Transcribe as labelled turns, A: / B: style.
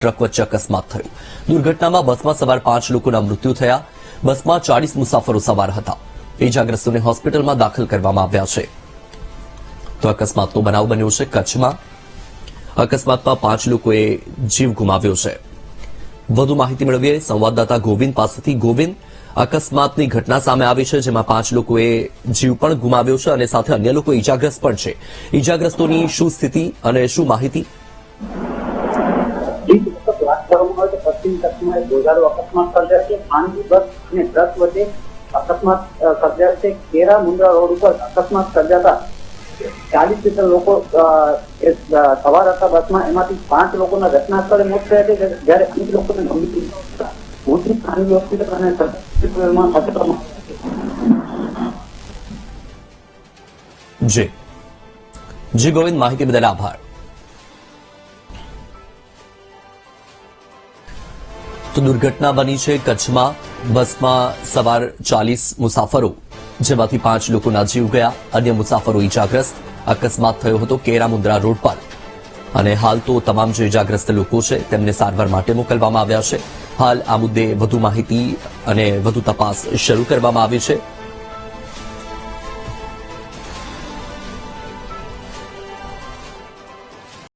A: Truck વચ્ચે અકસ્માત થયો. દુર્ઘટનામાં બસમાં સવાર પાંચ લોકોના મૃત્યુ થયા. બસમાં ચાલીસ મુસાફરો સવાર હતા. ઇજાગ્રસ્તોને હોસ્પિટલમાં દાખલ કરવામાં આવ્યા છે. તો અકસ્માતનો બનાવ બન્યો છે કચ્છમાં. અકસ્માતમાં પાંચ લોકોએ જીવ ગુમાવ્યો છે. વધુ માહિતી મેળવીએ સંવાદદાતા ગોવિંદ પાસેથી. ગોવિંદ, અકસ્માતની ઘટના સામે આવી છે, જેમાં પાંચ લોકોએ જીવ પણ ગુમાવ્યો છે અને સાથે અન્ય લોકો ઈજાગ્રસ્ત પણ છે. ઈજાગ્રસ્તોની શું સ્થિતિ અને શું માહિતી
B: કરવામાં આવે તો પશ્ચિમ કચ્છમાં એક ગોઝારો અકસ્માત સર્જાયો ખાનગી બસ અને ટ્રક વચ્ચે અકસ્માત છે. કેરા મુંદ્રા રોડ ઉપર અકસ્માત સર્જાતા ચાલીસ જેટલા લોકો સવાર હતા બસમાં. એમાંથી પાંચ લોકોના ઘટના સ્થળે મોત થયા છે. જ્યારે અનેક લોકોને ગંભીર ઇજા ખાનગી હોસ્પિટલ અને હોસ્પિટલમાં
A: જી. જી ગોવિંદ, માહિતી બદલ આભાર. તો દુર્ઘટના બની છે કચ્છમાં. બસમાં સવાર ચાલીસ મુસાફરો, જેમાંથી પાંચ લોકોના જીવ ગયા, અન્ય મુસાફરો ઇજાગ્રસ્ત અકસ્માત થયો હતો કેરામુદ્રા રોડ પર. અને હાલ તો તમામ જે ઇજાગ્રસ્ત લોકો છે, તેમને સારવાર માટે મોકલવામાં આવ્યા છે. હાલ આ મુદ્દે વધુ માહિતી અને વધુ તપાસ શરૂ કરવામાં આવી છે.